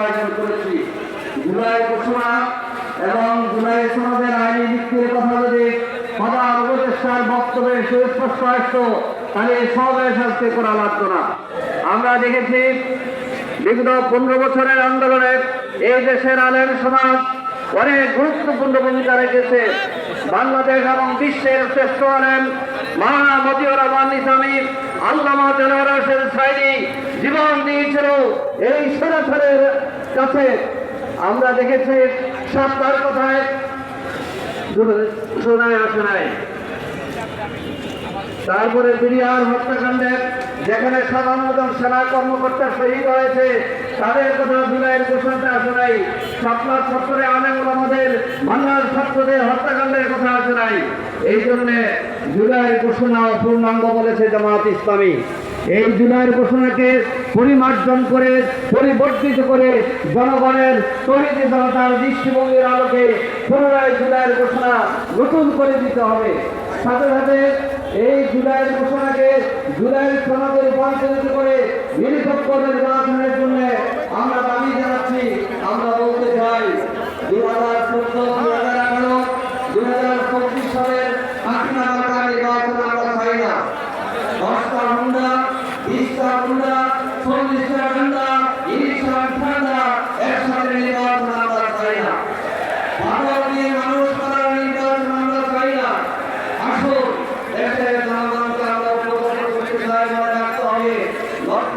আয়োজন করেছি। এবং জুলাই করা আমরা দেখেছি বিগত পনেরো বছরের আন্দোলনে এই দেশের আলেম সমাজ অনেক গুরুত্বপূর্ণ ভূমিকা রেখেছে। বাংলাদেশ এবং বিশ্বের শ্রেষ্ঠ আলেম মানা মতিউর রহমান ইসলামী আল্লামা দেলোয়ার হোসেন সাইদি জীবন দিয়েছিল এই সরাসরের কাছে। আমরা দেখেছি সাতটার কথায়। শোনায় আসে তারপরে বিরিয়ার হত্যাকাণ্ডে, যেখানে সাধারণত সেনা কর্মকর্তা শহীদ হয়েছে, তাদের কথা জুলাইয়ের ঘোষণাটা আসে নাই সাতলাখ সত্তরে আলেমুল আমাদের বাংলার ছাত্রদের হত্যাকাণ্ডের কথা আসে নাই এই জন্যে জুলাইয়ের ঘোষণা পূর্ণাঙ্গ বলেছে জামাত ইসলামী। এই জুলাইয়ের ঘোষণাকে পরিমার্জন করে, পরিবর্তিত করে জনগণের তহিদি জনতার দৃষ্টিভঙ্গির আলোকে পুনরায় জুলাইয়ের ঘোষণা নতুন করে দিতে হবে। সাথে সাথে এই জুলাইয়ের ঘোষণাকে জুলাইয়ের সমাজে রূপান্তরিত করে নিরপেক্ষ নির্বাচনের জন্য আমরা দাবি জানাচ্ছি। আমরা বলতে চাই দু হাজার চোদ্দ দু হাজার আঠারো দু হাজার চব্বিশ সালের আটটা মার্কা নির্বাচন আমরা চাই না দশটা হুন্ডা বিশটা হুন্ডা চল্লিশটা হুন্ডা ইরিশটা ঠান্ডা একসাথে নির্বাচন আমরা চাই না ভালো নিয়ে মানুষ করার নির্বাচন আমরা চাই না আসুন দেশের জনগণকে আমরা উপকরণ করতে চাই মনে রাখতে হবে